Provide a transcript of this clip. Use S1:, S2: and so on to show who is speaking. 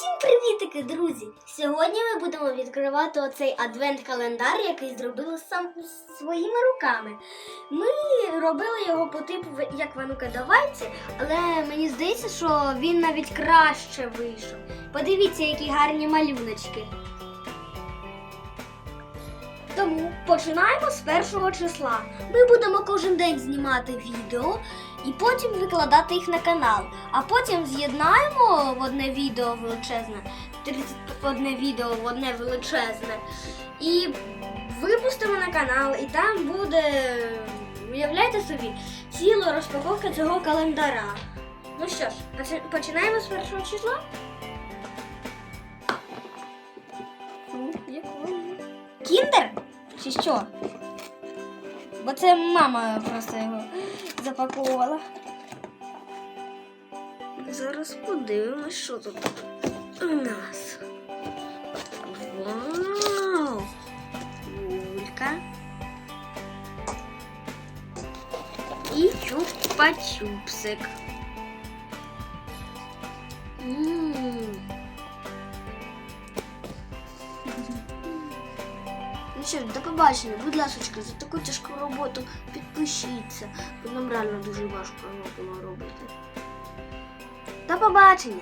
S1: Привітики, друзі! Сьогодні ми будемо відкривати оцей адвент-календар, який зробили сам своїми руками. Ми робили його по типу як Ванука Давайте, але мені здається, що він навіть краще вийшов. Подивіться, які гарні малюночки. Тому починаємо з першого числа. Ми будемо кожен день знімати відео і потім викладати їх на канал. А потім з'єднаємо в одне відео величезне, 31 відео в одне величезне. І випустимо на канал, і там буде, уявляйте собі, ціла розпаковка цього календара. Ну що ж, починаємо з першого числа? Кіндер? Чи що? Бо це мама просто його запаковувала. Зараз подивимось, що тут у нас. Вау! Гулька. І чупа-чупсик. М. Ну що, до побачення, будь ласка, за таку тяжку роботу підпишіться, бо нам реально дуже важко було робити. До побачення!